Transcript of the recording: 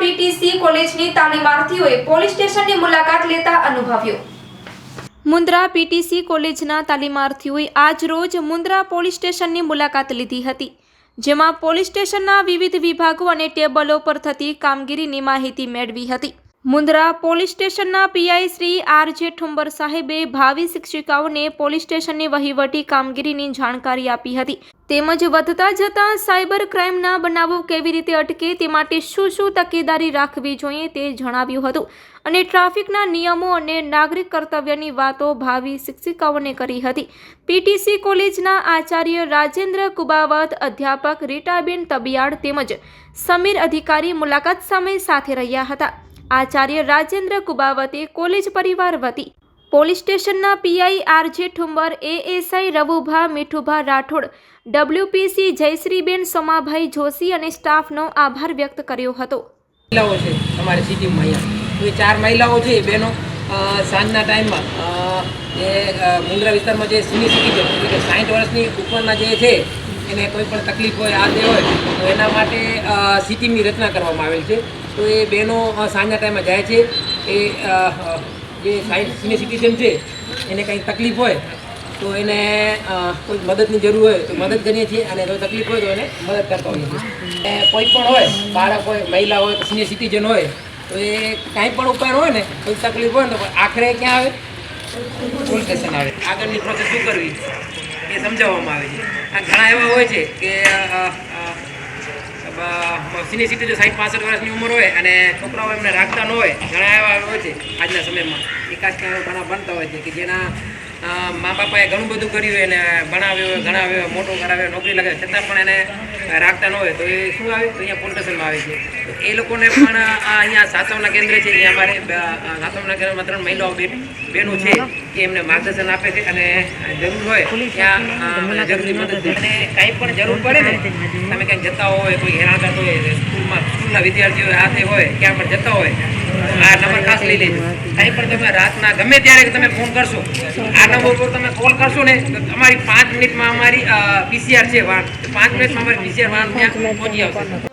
PTC કોલેજની તાલીમાર્થીઓએ police સ્ટેશનની મુલાકાત લેતા અનુભવ્યો. મુન્દ્રા પીટીસી કોલેજના તાલીમાર્થીઓએ આજ રોજ મુન્દ્રા પોલીસ સ્ટેશનની મુલાકાત લીધી હતી, જેમાં પોલીસ સ્ટેશનના વિવિધ વિભાગો અને ટેબલો પર થતી કામગીરીની માહિતી મેળવી હતી. મુન્દ્રા પોલીસ સ્ટેશનના PI Shri R J Thumbar સાહેબે ભાવિ શિક્ષિકાઓને પોલીસ સ્ટેશનની વહીવટી કામગીરીની જાણકારી આપી હતી. તેમજ વધતા જતા સાયબર ક્રાઇમના બનાવો કેવી રીતે અટકે તે માટે શું શું તકેદારી રાખવી જોઈએ તે જણાવ્યું હતું. અને ટ્રાફિકના નિયમો અને નાગરિક કર્તવ્યની વાતો ભાવિ શિક્ષિકાઓને કરી હતી. પીટીસી કોલેજના આચાર્ય રાજેન્દ્ર કુબાવત, અધ્યાપક રીટાબેન તબિયાડ તેમજ સમીર અધિકારી મુલાકાત સમય સાથે રહ્યા હતા. આચાર્ય રાજેન્દ્ર કુબાવતે કોલેજ પરિવાર વતી પોલીસ સ્ટેશનના PI RJ Thumbar ASI Ravubha, Mithubha Rathod, WPC Jayshreeben Somabhai Joshi અને સ્ટાફનો આભાર વ્યક્ત કર્યો હતો. મહિલાઓ છે અમારી સિટીમાં અહીંયા. ચાર મહિલાઓ છે એ બહેનો સાંજના ટાઈમમાં એ મુંદ્રા વિસ્તારમાં જે સિનિયર સિટીઝન, એટલે કે સાઠ વર્ષની ઉપરના જે છે એને કોઈ પણ તકલીફ હોય આ તે હોય, તો એના માટે સિટીની રચના કરવામાં આવેલ છે. તો એ બહેનો સાંજના ટાઈમમાં જાય છે. એ જે સિનિયર સિટીઝન છે, એને કંઈ તકલીફ હોય, તો એને કોઈ મદદની જરૂર હોય, તો મદદ કરીએ છીએ. અને જો તકલીફ હોય, તો એને મદદ કરતા હોઈએ છીએ. કોઈ પણ હોય, બાળક હોય, મહિલા હોય, સિનિયર સિટીઝન હોય, તો એ કાંઈ પણ ઉપાય હોય ને, કોઈ તકલીફ હોય ને, તો આખરે ક્યાં આવે? પોલીસ સ્ટેશન આવે. આગળની પ્રોસેસ શું કરવી? એ સમજાવવામાં આવે છે. આ ઘણા એવા હોય છે કે સિનિયર સિટીઝન સાઠ પાસઠ વર્ષની ઉંમર હોય અને છોકરાઓ એમને રાખતા ન હોય, ઘણા એવા હોય છે આજના સમયમાં. એકાદ ઘણા બનતા હોય છે કે જેના મા બાપાએ ઘણું બધું કર્યું અને ભણાવ્યો, ગણાવ્યો, મોટો કરાવ્યો, નોકરી લગાવે. છતાં પણ એને રાખતા ન હોય તો એ શું આવે? તો અહીંયા પોલીસ આવે છે. એ લોકોને પણ આ અહીંયા સાસવના કેન્દ્ર છે અહીંયા અમારે સાસવના કેન્દ્રમાં ત્રણ મહિલાઓ બેન બહેનો છે કે એમને માર્ગદર્શન આપે છે અને જરૂર હોય ત્યાં જરૂરી મદદ અને કાંઈ પણ જરૂર પડે ને, તમે ક્યાંક જતા હોય, કોઈ હેરાન થતો હોય, સ્કૂલમાં, સ્કૂલના વિદ્યાર્થીઓ હાથે હોય, ક્યાં પણ જતા હોય આ નંબર ખાસ લઈ લેજો. કાંઈ પણ તમે રાતના ગમે ત્યારે તમે ફોન કરશો, આ નંબર ઉપર તમે કોલ કરશો ને, તો અમારી પાંચ મિનિટમાં અમારી પીસીઆર છે વાન પાંચ મિનિટમાં અમારી પીસીઆર વાન ત્યાં પહોંચી આવશે.